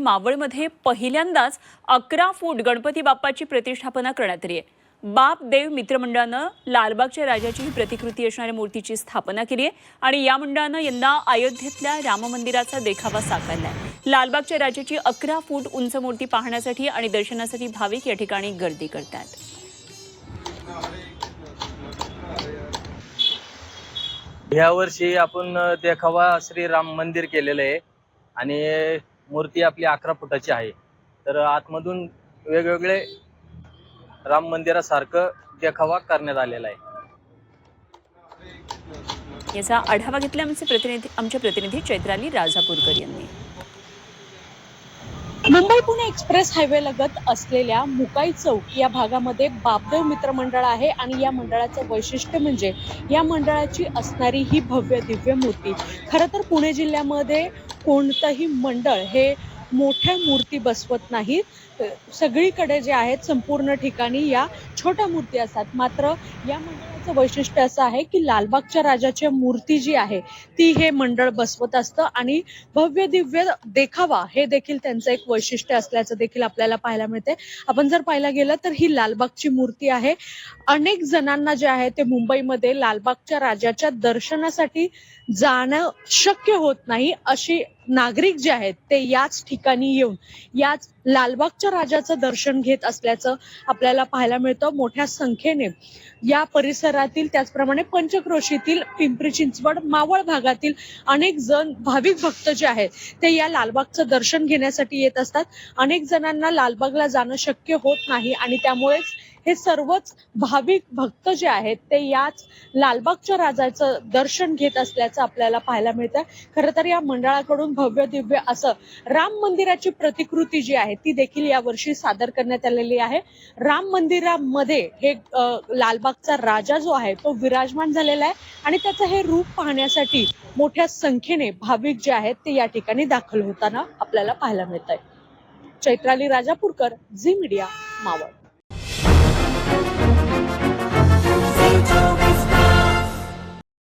मावळमध्ये पहिल्यांदाच अकरा फूट गणपती बाप्पाची प्रतिष्ठापना करण्यात आली आहे. बाप देव मित्रमंडळानं लालबागच्या राजाची ही प्रतिकृती असणाऱ्या मूर्तीची स्थापना केली आहे आणि या मंडळानं यंदा अयोध्येतल्या राम मंदिराचा देखावा साकारला आहे. लालबागच्या राजाची अकरा फूट उंच मूर्ती पाहण्यासाठी आणि दर्शनासाठी भाविक या ठिकाणी गर्दी करतात. ह्या वर्षी आपण देखावा श्री राम मंदिर केलेलं आहे. आणि मूर्ती आपली अकरा फुटाची आहे. तर आतमधून वेगवेगळे राम मंदिरासारखं देखावा करण्यात आलेला आहे. याचा आढावा घेतला आमचे प्रतिनिधी आमच्या प्रतिनिधी चैत्राली राजापूरकर यांनी. मुंबई पुणे एक्सप्रेस हायवे लगत असलेल्या मुकाई चौक या भागामध्ये बापदेव मित्र मंडळ आहे आणि या मंडळाचं वैशिष्ट्य म्हणजे या मंडळाची असणारी ही भव्य दिव्य मूर्ती. खरं तर पुणे जिल्ह्यामध्ये कोणतंही मंडळ हे मोठ्या मूर्ती बसवत नाहीत. सगळीकडे जे आहेत संपूर्ण ठिकाणी या छोट्या मूर्ती असतात. मात्र या मंडळाचं वैशिष्ट्य असं आहे की लालबागच्या राजाची मूर्ती जी आहे ती हे मंडळ बसवत असतं आणि भव्य दिव्य देखावा हे देखील त्यांचं एक वैशिष्ट्य असल्याचं देखील आपल्याला पाहायला मिळते. आपण जर पाहायला गेलं तर ही लालबागची मूर्ती आहे. अनेक जणांना जे आहे ते मुंबईमध्ये लालबागच्या राजाच्या दर्शनासाठी जाणं शक्य होत नाही अशी नागरिक जे आहेत ते याच ठिकाणी येऊन याच लालबागच्या राजाचं दर्शन घेत असल्याचं आपल्याला पाहायला मिळतं मोठ्या संख्येने. या परिसरातील त्याचप्रमाणे पंचक्रोशीतील पिंपरी चिंचवड मावळ भागातील अनेक जण भाविक भक्त जे आहेत ते या लालबागचं दर्शन घेण्यासाठी येत असतात. अनेक जणांना लालबागला जाणं शक्य होत नाही आणि त्यामुळेच हे सर्वच भाविक भक्त जे आहेत ते याच लालबागच्या राजाचं दर्शन घेत असल्याचं आपल्याला पाहायला मिळतं खरं तर या मंडळाकडून भव्य दिव्य असं राम मंदिराची प्रतिकृती जी आहे ती देखील यावर्षी सादर करण्यात आलेली आहे. राम मंदिरामध्ये हे लालबागचा राजा जो आहे तो विराजमान झालेला आहे आणि त्याचं हे रूप पाहण्यासाठी मोठ्या संख्येने भाविक जे आहेत ते या ठिकाणी दाखल होताना आपल्याला पाहायला मिळत आहे चैत्राली राजापूरकर झी मीडिया मावळ.